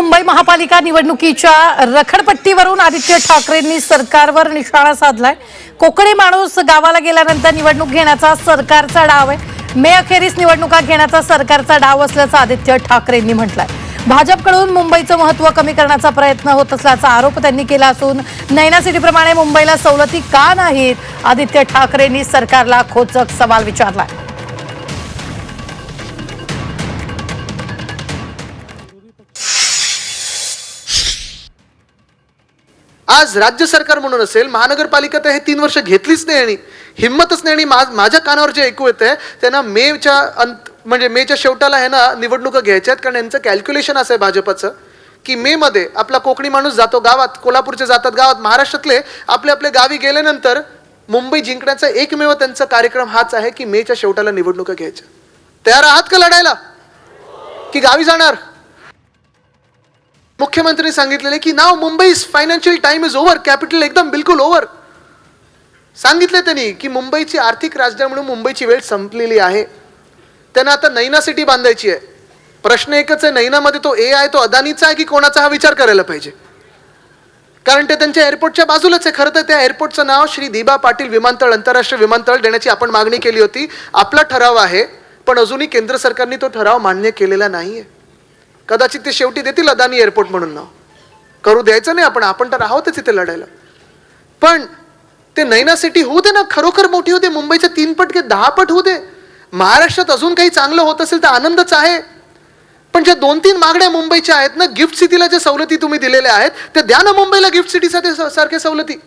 मुंबई महापालिका निवडणुकीच्या रखडपट्टीवरून आदित्य ठाकरेंनी सरकारवर निशाणा साधलाय. कोकणी माणूस गावाला गेल्यानंतर निवडणूक घेण्याचा सरकारचा डाव आहे. मे अखेरीस निवडणुका घेण्याचा सरकारचा डाव असल्याचं आदित्य ठाकरेंनी म्हटलंय. भाजपकडून मुंबईचं महत्त्व कमी करण्याचा प्रयत्न होत असल्याचा आरोप त्यांनी केला असून नैना सिटीप्रमाणे मुंबईला सवलती का नाहीत आदित्य ठाकरेंनी सरकारला खोचक सवाल विचारलाय. आज राज्य सरकार म्हणून असेल महानगरपालिका तर हे तीन वर्ष घेतलीच नाही आणि हिंमतच नाही आणि मा- माझ्या कानावर जे ऐकू येते आहे त्यांना मेच्या अंत म्हणजे मेच्या शेवटाला आहे ना निवडणुका घ्यायच्या आहेत कारण यांचं कॅल्क्युलेशन असं आहे भाजपचं की मे मध्ये आपला कोकणी माणूस जातो गावात कोल्हापूरचे जातात गावात महाराष्ट्रातले आपले आपले गावी गेल्यानंतर मुंबई जिंकण्याचा एकमेव त्यांचा कार्यक्रम हाच आहे की मेच्या शेवटाला निवडणुका घ्यायच्या. तयार आहात का लढायला? की गावी जाणार? मुख्यमंत्री सांगितलेले की नाव Mumbai financial time is over capital एकदम बिलकुल ओव्हर सांगितले त्यांनी की मुंबईची आर्थिक राजधानी म्हणून मुंबईची वेळ संपलेली आहे. त्यांना आता नैना सिटी बांधायची आहे. प्रश्न एकच आहे नैनामध्ये तो ए आहे तो अदानीचा आहे की कोणाचा हा विचार करायला पाहिजे? कारण ते त्यांच्या एअरपोर्टच्या बाजूलाच आहे. खरं तर त्या एअरपोर्टचं नाव श्री दिबा पाटील विमानतळ आंतरराष्ट्रीय विमानतळ देण्याची आपण मागणी केली होती. आपला ठराव आहे पण अजूनही केंद्र सरकारने तो ठराव मान्य केलेला नाही आहे कदाचित ते शेवटी देतील अदानी एअरपोर्ट म्हणून नाव. करू द्यायचं नाही आपण आपण तर आहोतच इथे लढायला. पण ते नैना सिटी होऊ दे ना खरोखर मोठी होते मुंबईच्या तीन पट की दहा पट होऊ दे. महाराष्ट्रात अजून काही चांगलं होत असेल तर आनंदच आहे. पण ज्या दोन तीन मागण्या मुंबईच्या आहेत ना गिफ्ट सिटीला ज्या सवलती तुम्ही दिलेल्या आहेत त्या द्या ना मुंबईला गिफ्ट सिटी सारख्या सवलती.